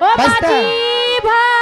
ও। ভাই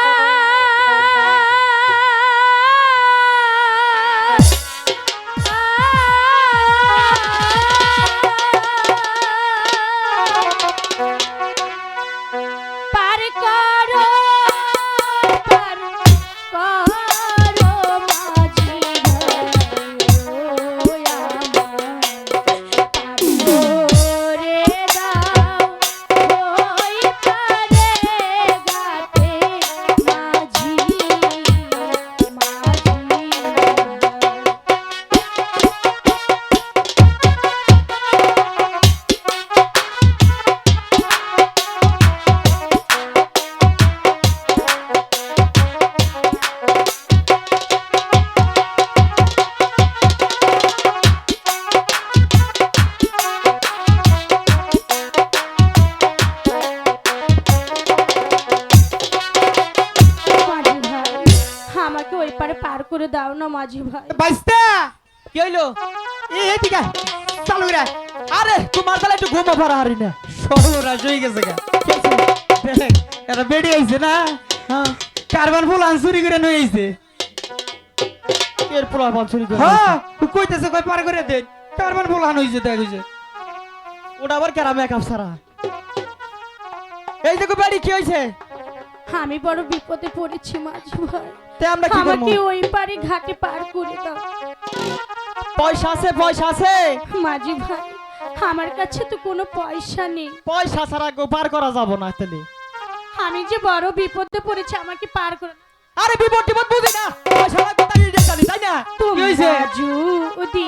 করে দাও না মাঝি ভাই। বাইস্তা! কি হইল? এ এদিকে আয়। চালু রে আরে তোমার তাহলে একটু ঘুমো পারা হারি না। সর্বনাশ হয়ে গেছে গা। দেখ, এটা বেড়ে আইছে না? হ্যাঁ। কারবান ফুল আনসুরি করে নই আইছে। এর পোলা বাছুরি করে হ্যাঁ ও কইতেছে কই পার করে দে। কারবান ফুল আন হইছে দেখ হইছে। ওটা আবার কেরা মেকআপ সারা এই দেখো বাড়ি কি হয়েছে আমি বড় বিপদে পড়েছি মাঝি ভাই। তে আমরা কি করব? আমাকে ওই পারে ঘাটে পার করে দাও। পয়সা আছে পয়সা আছে। মাঝি ভাই আমার কাছে তো কোনো পয়সা নেই। পয়সা ছাড়া গো পার করা যাব না তাহলে। আমি যে বড় বিপদে পড়েছি আমাকে পার করে আরে বিপদ টিপদ বুঝি না। পয়সা লাগবে তাই না? তুমি হয়েছে? যদি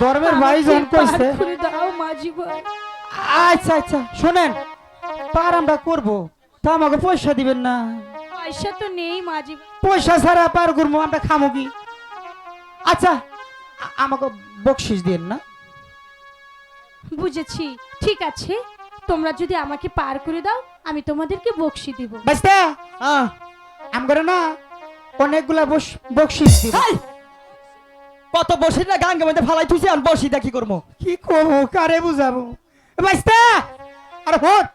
ধর্মের ভাই পার কইছে। আচ্ছা আচ্ছা শোনেন পার আমরা করব। তা আমাকে পয়সা দিবেন না। পয়সা তো নেই মাঝি পয়সা ছাড়া পার করব আমরা খামো কি? আচ্ছা আমাকে বকশিস দিন না। বুঝেছি ঠিক আছে। তোমরা যদি আমাকে পার করে দাও আমি তোমাদেরকে বকশি দিব। বাস্তা হ্যাঁ আমগরে না অনেকগুলা বস- বকশিস দিব। কত বসি না গাঙ্গে মধ্যে ফালাই তুই আর বসি দেখি করব কি করব কারে বুঝাবো? বাস্তা আরে হোট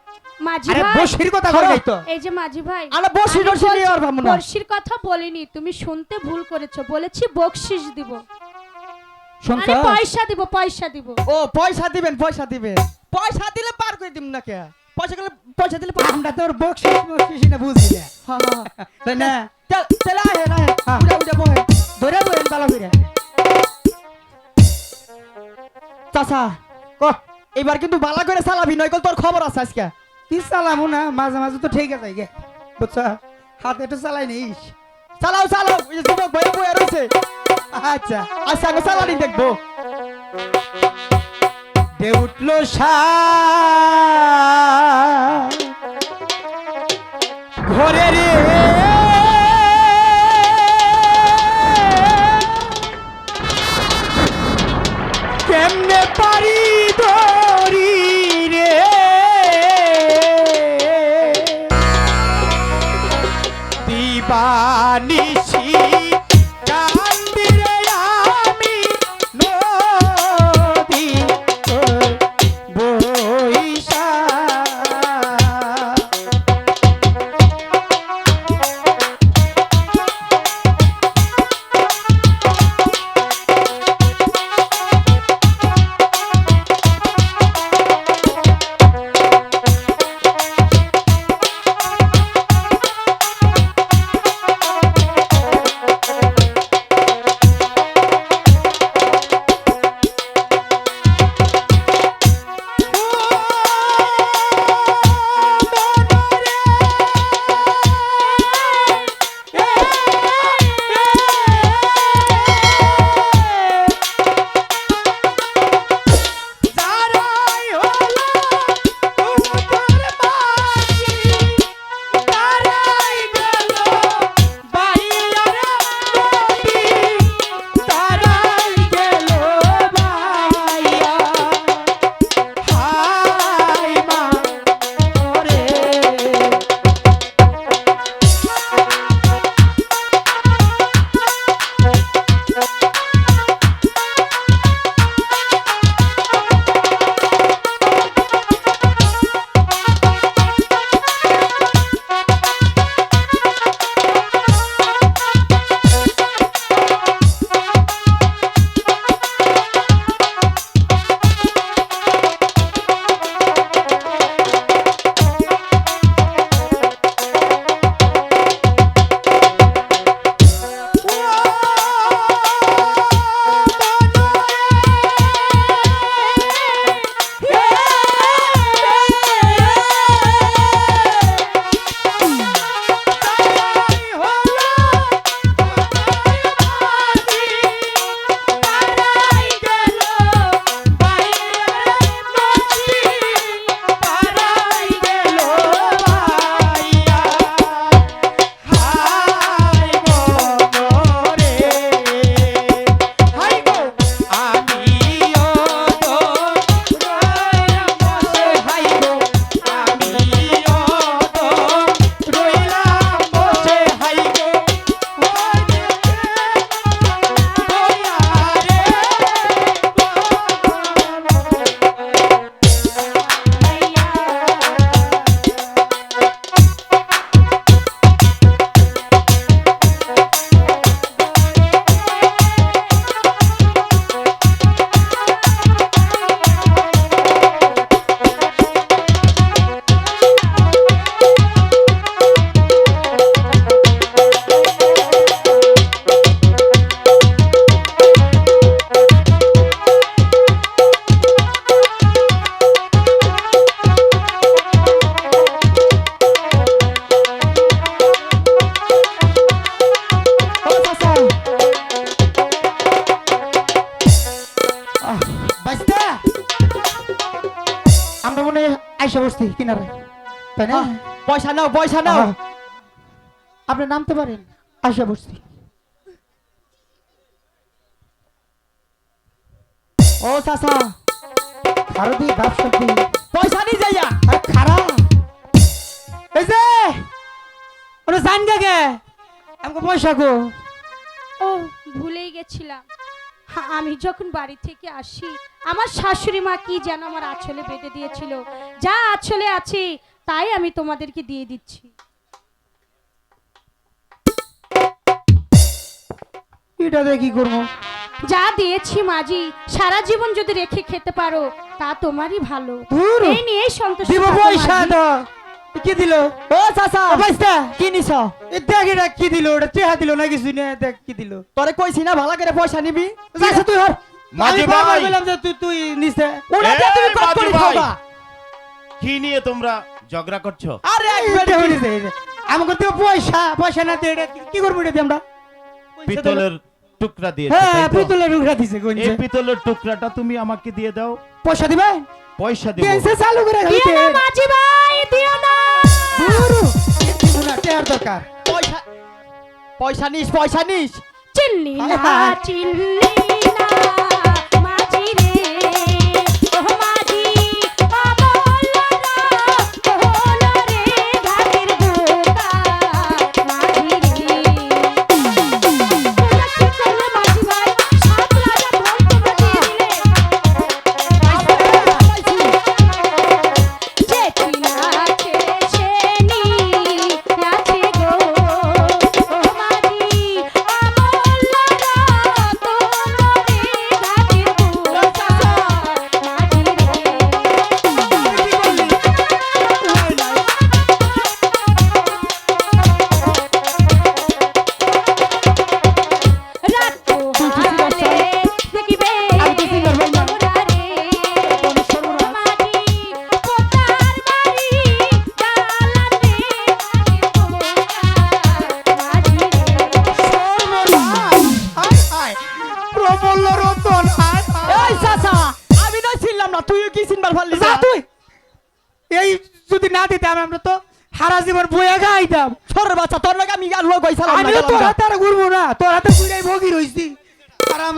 মাঝি আরে ভাই বসির কথা কই নাই তো? এই যে মাঝি ভাই আমরা বসি টসি নিয়ে আর বলছি- ভাবো না। বড়শির কথা বলিনি তুমি শুনতে ভুল করেছ বলেছি বকশিস দিব। শুনছ? পয়সা দিব পয়সা দিব। ও পয়সা দিবেন পয়সা দিবেন। পয়সা দিলে পার করে দিব না কে পয়সা গেলে পয়সা দিলে পার আমরা তোর বকশিস বকশিস না বুঝি না হ্যাঁ হ্যাঁ। তাই না? চল চলে আহে না চাচা ক। এবার কিন্তু বালা করে চালাবি নয় তোর খবর আছে আজকে। কি চালামু না? মাঝে মাঝে তো ঠিক আছে গে বুঝছা? হাতে তো চালাই নিস। চালাও চালাও ওই যে যুবক বয়ে বয়ে রয়েছে আচ্ছা। আচ্ছা আমি চালানি দেখব। দে উঠল সা দিবানিশি আসা বসছি কিনারে। তাই না? পয়সা নাও পয়সা নাও। আপনি নামতে পারেন আসা বসছি। ও চাচা। আরও দিয়ে ব্যবসা পয়সা নিয়ে যাইয়া আরে খারাপ এই যে ওরা জান গে আমাকে পয়সা গো ও ভুলেই গেছিলাম। আমি যখন বাড়ি থেকে আসি আমার শাশুড়ি মা কি যেন আমার আঁচলে বেঁধে দিয়েছিল। যা আঁচলে আছে তাই আমি তোমাদেরকে দিয়ে দিচ্ছি। এটা দিয়ে কি করব? যা দিয়েছি মাজি সারা জীবন যদি রেখে খেতে পারো তা তোমারই ভালো। এই নিয়ে সন্তোষ দিব পয়সা তো। কি দিল? ও চাচা। পয়সা কি নিছ? এ দেখ এটা কি দিল ওটা চেহা দিল না কিছু না দেখ কি দিল। তোরে কইছি না ভালো করে পয়সা নিবি। যাচ্ছে তুই হর মাঝি আমি ভাই। বললাম যে তুই তুই নিছে ওরা দিয়ে তুমি মাঝি করে। খাওয়া কি নিয়ে তোমরা ঝগড়া করছ? আরে এক এইটা বেটি হইছে। আমাকে তো পয়সা পয়সা না দিয়ে কি- করব এটা আমরা? পিতলের টুকরা দিয়েছ হ্যাঁ? পিতলের উগরা দিছে এই পিতলের টুকরাটা তুমি আমাকে দিয়ে দাও। পয়সা দিবে? পয়সা দিব। কেনসে চালু করে দিও না মাঝি ভাই দিও না টেয়ার দরকার। পয়সা পয়সা নিস পয়সা নিস। চিল্লি না। চিল্লি। তুইও কি চিনবার পারলি যা তুই। এই যদি না দিতাম আমরা তো সারা জীবন বইয়া খাইতাম। সরের বাচ্চা তোর লাগে আমি আর লোক হইছিলাম আমিও তোর হাতে আর ঘুরবো না তোর হাতে ঘুরে ভোগি রইছি। আরাম